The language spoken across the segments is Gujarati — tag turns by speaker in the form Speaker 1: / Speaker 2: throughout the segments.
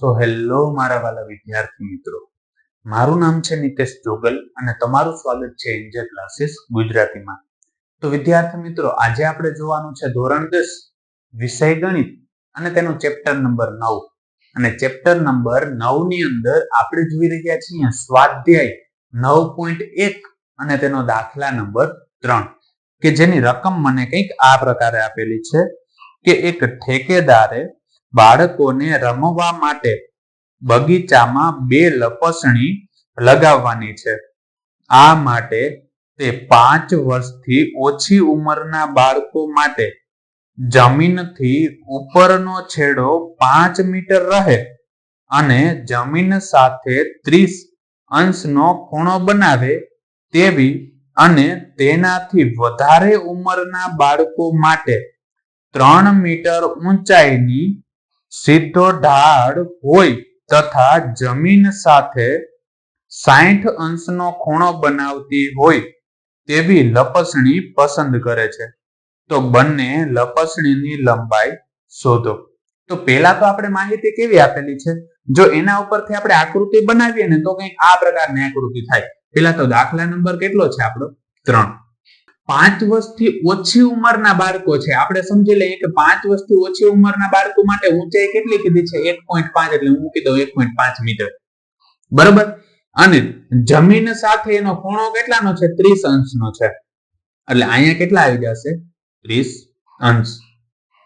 Speaker 1: સો હેલો મારા વાલા વિદ્યાર્થી મિત્રો. મારું નામ છે નિતેશ જોગલ અને તમારું સ્વાગત છે એન્જર ક્લાસીસ ગુજરાતીમાં. તો વિદ્યાર્થી મિત્રો, આજે આપણે જોવાનું છે ધોરણ દસ, વિષય ગણિત અને તેનો ચેપ્ટર નંબર નવ. અને ચેપ્ટર નંબર નવની અંદર આપણે જોઈ રહ્યા છીએ સ્વાધ્યાય નવ પોઈન્ટ એક અને તેનો દાખલા નંબર ત્રણ. કે જેની રકમ મને કંઈક આ પ્રકારે આપેલી છે કે એક ઠેકેદારે બાળકોને રમવા માટે બગીચામાં બે લપસણી લગાવવાની છે. આ માટે તે પાંચ વર્ષથી ઓછી ઉંમરના બાળકો માટે જમીનથી ઉપરનો છેડો પાંચ મીટર રહે અને જમીન સાથે ત્રીસ અંશનો ખૂણો બનાવે તેવી અને તેનાથી વધારે ઉંમરના બાળકો માટે ત્રણ મીટર ઊંચાઈની સીધો ઢાળ હોય તથા જમીન સાથે સાઠ અંશનો ખૂણો બનાવતી હોય તેવી લપસણી પસંદ કરે છે. તો બંને લપસણીની લંબાઈ શોધો. તો પહેલા તો આપણે માહિતી કેવી આપેલી છે? જો એના ઉપરથી આપણે આકૃતિ બનાવીએ ને તો કંઈક આ પ્રકારની આકૃતિ થાય. પેલા તો દાખલા નંબર કેટલો છે આપણો? ત્રણ. પાંચ વર્ષથી ઓછી ઉંમરના બાળકો છે. આપણે સમજી લઈએ કે પાંચ વર્ષથી ઓછી ઉંમરના બાળકો માટે ઊંચાઈ કેટલી કીધી છે? એક પોઈન્ટ પાંચ એટલે હું મૂકી દઉં, એક પોઈન્ટ પાંચ મીટર. બરોબર? અને જમીન સાથે એનો ખૂણો કેટલાનો છે? ત્રીસ અંશનો છે. એટલે અહીંયા કેટલા આવી જશે? ત્રીસ અંશ.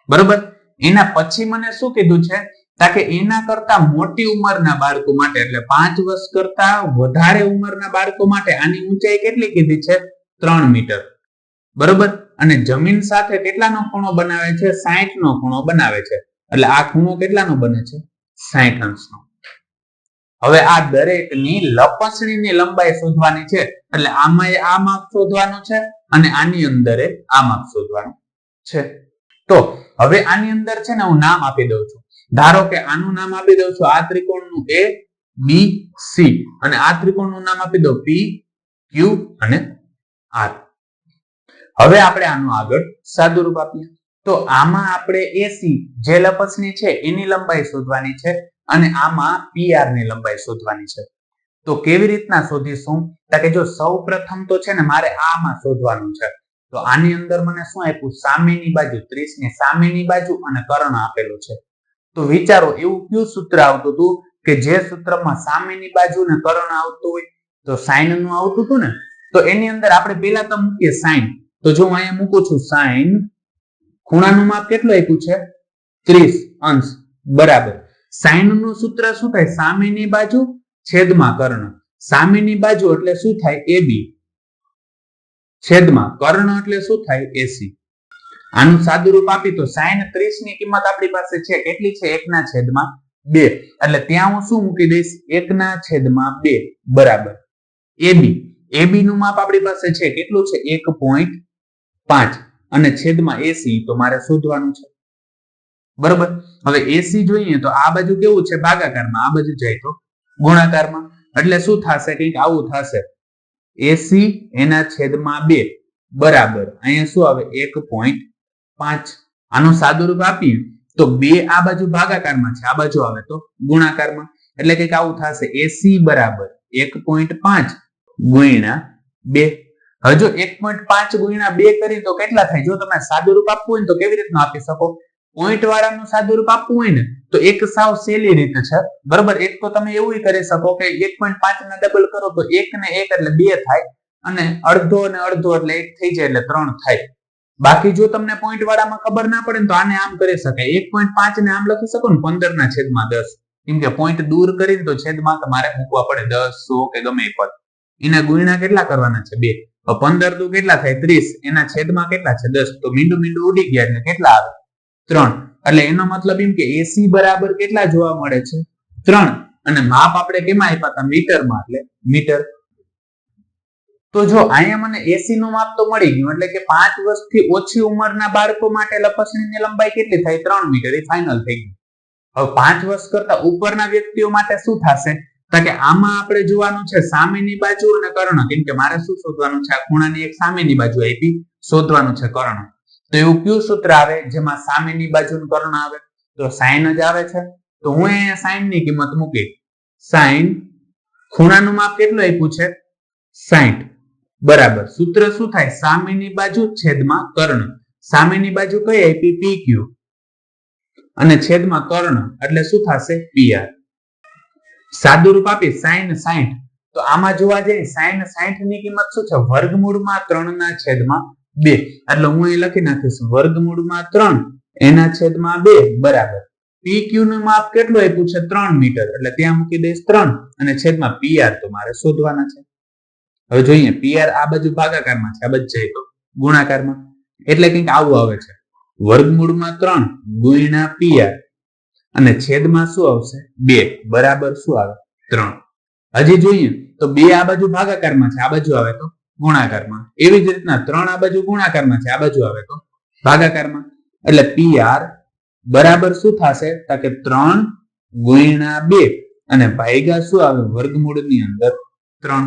Speaker 1: બરોબર? એના પછી મને શું કીધું છે? તાકે એના કરતા મોટી ઉંમરના બાળકો માટે, એટલે પાંચ વર્ષ કરતા વધારે ઉંમરના બાળકો માટે આની ઊંચાઈ કેટલી કીધી છે? ત્રણ મીટર. બરોબર? અને જમીન સાથે કેટલાનો ખૂણો બનાવે છે? સાઠ નો ખૂણો બનાવે છે. એટલે આ ખૂણો કેટલાનો બને છે? સાઠ અંશનો. હવે આ દરેકની લપસણીની લંબાઈ શોધવાની છે. એટલે આમાં આ માપ શોધવાનું છે અને આની અંદર આ માપ શોધવાનું છે. તો હવે આની અંદર છે ને હું નામ આપી દઉં છું. ધારો કે આનું નામ આપી દઉં છું. આ ત્રિકોણનું એ બી સી અને આ ત્રિકોણનું નામ આપી દઉં પી ક્યુ અને આર હવે આપણે આનું આગળ સાદું રૂપ આપીએ. તો આમાં આપણે એસી જે લપસની છે એની લંબાઈ શોધવાની છે અને આમાં પીઆરની લંબાઈ શોધવાની છે. તો કેવી રીતના શોધીશું? કે જો સૌ પ્રથમ તો છે ને મારે આમાં શોધવાનું છે. તો આની અંદર મને શું આપ્યું? સામેની બાજુ ત્રીસની સામેની બાજુ અને કર્ણ આપેલું છે. તો વિચારો, એવું કયું સૂત્ર આવતું હતું કે જે સૂત્રમાં સામેની બાજુ ને કર્ણ આવતું હોય? તો સાઈનનું આવતું હતું ને? તો એની અંદર આપણે પેલા તો મૂકીએ સાઈન. તો જો હું અહીંયા મૂકું છું સાઈન, ખૂણાનું માપ કેટલું આપ્યું છે? ત્રીસ. અંશ. બરાબર. સાઈનનું સૂત્ર શું થાય? સામેની બાજુ છેદમાં કર્ણ. સામેની બાજુ એટલે શું થાય? એ બી છેદમાં. કર્ણ એટલે શું થાય? એસી. આનું સાદું રૂપ આપી તો સાઈન ત્રીસની કિંમત આપણી પાસે છે. કેટલી છે? એકના છેદમાં બે. એટલે ત્યાં હું શું મૂકી દઈશ? એકના છેદમાં બે. બરાબર. એબી. એબી નું માપ આપણી પાસે છે. કેટલું છે? એક પોઈન્ટ પાંચ અને છેદમાં એસી તો મારે શોધવાનું છે. બરોબર? હવે એસી જોઈએ તો આ બાજુ કેવું છે? ભાગાકારમાં આ બાજુ જાય તો ગુણાકારમાં. એટલે શું થશે? કંઈક આવું થશે. એસી એના છેદમાં બે. બરાબર. અહીંયા શું આવે? એક પોઈન્ટ પાંચ. આનું સાદું રૂપ આપીએ તો બે આ બાજુ ભાગાકારમાં છે. આ બાજુ આવે તો ગુણાકારમાં. એટલે કંઈક આવું થશે. એસી બરાબર એક પોઈન્ટ પાંચ ગુણ્યા બે. હવે જો એક પોઈન્ટ પાંચ ગુણ્યા બે કરી તો કેટલા થાય? જો તમે સાદું રૂપ આપવું હોય તો કેવી રીતના આપી શકો? પોઈન્ટ વાળાનું સાદું રૂપ આપવું હોય ને તો એક સાવ સહેલી રીતે છે. બરોબર? એક તો તમે એવું કરી શકો કે એક પોઈન્ટ પાંચ ને ડબલ કરો તો એક ને એક એટલે બે થાય અને અડધો અને અડધો એટલે એક થઈ જાય એટલે ત્રણ થાય. બાકી જો તમને પોઈન્ટ વાળામાં ખબર ના પડે તો આને આમ કરી શકાય. એક પોઈન્ટ પાંચ ને આમ લખી શકો ને પંદર ના છેદમાં દસ. કેમ કે પોઈન્ટ દૂર કરીને તો છેદમાં તમારે મૂકવા પડે દસ સો કે ગમે એ પદ. એના ગુણ્યા કેટલા કરવાના છે? બે. પંદર દુ કેટલા થાય? ત્રીસ. એના છેદમાં કેટલા છે? દસ. તો મીંડું મીંડું ઉડી ગયા એટલે કેટલા આવે? ત્રણ. એટલે એનો મતલબ એમ કે એસી બરાબર કેટલા જોવા મળે છે? ત્રણ. અને માપ આપણે કેમાં આપ્યા હતા? મીટરમાં. એટલે મીટર. તો જો અહીંયા મને એસી નું માપ તો મળી ગયું. એટલે કે પાંચ વર્ષથી ઓછી ઉંમરના બાળકો માટે લપસણીની લંબાઈ કેટલી થાય? ત્રણ મીટર. એ ફાઇનલ થઈ ગયું. હવે પાંચ વર્ષ કરતા ઉપરના વ્યક્તિઓ માટે શું થશે? કે આમાં આપણે જોવાનું છે સામેની બાજુ અને કર્ણ. કેમ કે મારે શું શોધવાનું છે? આ ખૂણાની એક સામેની બાજુ આપી શોધવાનું છે કર્ણ. તો એવું કયું સૂત્ર આવે? જેમાં સામેની બાજુ કર્ણ આવે? તો સાઈન જ આવે છે. તો હું અહીંયા સાઈનની કિંમત મૂકી. સાઈન ખૂણાનું માપ કેટલું આપ્યું છે? સાઈઠ. બરાબર. સૂત્ર શું થાય? સામેની બાજુ છેદમાં કર્ણ. સામેની બાજુ કઈ આપી? પી ક્યુ અને છેદમાં કર્ણ. એટલે શું થશે? પીઆર સાદુરૂપ આપી, સાઈન સાઈઠ. તો આમાં જોવા જઈએ, સાઈન સાઈઠની કિંમત શું છે? વર્ગમૂળમાં ત્રણ ના છેદમાં બે. એટલે હું અહીં લખી નાખીશ, વર્ગમૂળમાં ત્રણ, એના છેદમાં બે, બરાબર. પી ક્યુ નું માપ કેટલું આપ્યું છે? ત્રણ મીટર. એટલે ત્યાં મૂકી દઈશ ત્રણ, અને છેદમાં પીઆર તો મારે શોધવાના છે. હવે જોઈએ પીઆર આ બાજુ ભાગાકારમાં છે, આ બાજુ જાય તો. ગુણાકારમાં. એટલે કંઈક આવું આવે છે. વર્ગમૂળમાં ત્રણ, ગુણ્યા પીઆર અને છેદમાં શું આવશે? બે. બરાબર શું આવે? ત્રણ. હજી જોઈએ. તો બે આ બાજુ ભાગાકારમાં છે. આ બાજુ આવે તો ગુણાકારમાં. એવી જ રીતના ત્રણ આ બાજુ ગુણાકારમાં છે. આ બાજુ આવે તો ભાગાકારમાં. એટલે પી આર બરાબર શું થશે? તો કે ત્રણ ગુણ્યા બે. અને ભાગ્યા શું આવે? વર્ગમૂળની અંદર ત્રણ.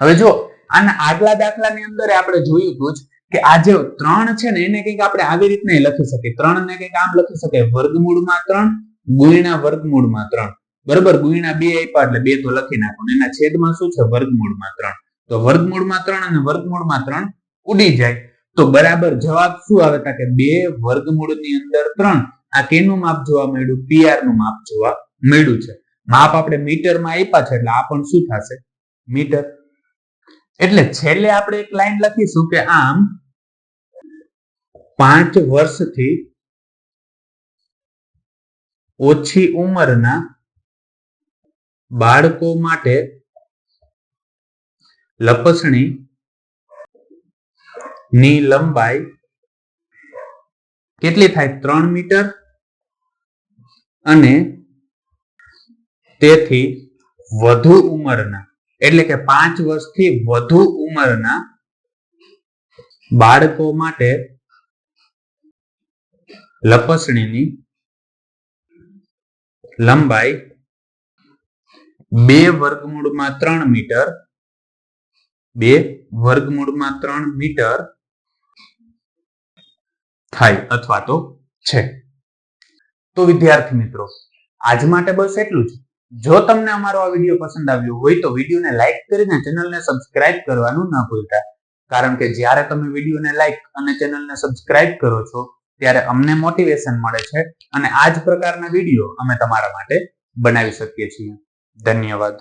Speaker 1: હવે જો આના આગલા દાખલાની અંદર આપણે જોયું હતું જ કે આ જે ત્રણ છે ને, એને કંઈક આપણે આવી રીતને લખી શકીએ. ત્રણ ને કંઈક આમ લખી શકીએ. વર્ગમૂળમાં ત્રણ, ગુણ્યા વર્ગમૂળમાં ત્રણ. બરોબર? ગુણ્યા બે આપ્યા એટલે બે તો લખી નાખો. ને એના છેદમાં શું છે? વર્ગમૂળમાં ત્રણ. તો વર્ગમૂળમાં ત્રણ અને વર્ગમૂળમાં ત્રણ ઉડી જાય. તો બરાબર જવાબ શું આવે? તા કે બે વર્ગમૂળની અંદર ત્રણ. આ કેનું માપ જોવા મળ્યું? પીઆરનું માપ જોવા મળ્યું છે. માપ આપણે મીટરમાં આપ્યા છે એટલે આ પણ શું થશે? મીટર. એટલે છેલ્લે આપણે એક લાઈન લખીશું કે આમ પાંચ વર્ષથી ઓછી ઉંમરના બાળકો માટે લપસણી ની લંબાઈ કેટલી થાય? ત્રણ મીટર અને તેથી વધુ ઉંમરના. એટલે કે પાંચ વર્ષથી વધુ ઉંમરના બાળકો માટે લપસણીની લંબાઈ બે વર્ગમૂળમાં ત્રણ મીટર, બે વર્ગમૂળમાં ત્રણ મીટર થાય અથવા તો છે. તો વિદ્યાર્થી મિત્રો, આજ માટે બસ એટલું જ. જો તમને અમારો આ વીડિયો પસંદ આવ્યો હોય તો વિડીયોને લાઇક કરીને ચેનલને સબસ્ક્રાઇબ કરવાનું ન ભૂલતા. કારણ કે જ્યારે તમે વિડીયોને લાઇક અને ચેનલને સબસ્ક્રાઇબ કરો છો ત્યારે અમને મોટિવેશન મળે છે. અને આ જ પ્રકારના વીડિયો અમે તમારા માટે બનાવી શકીએ છીએ. ધન્યવાદ.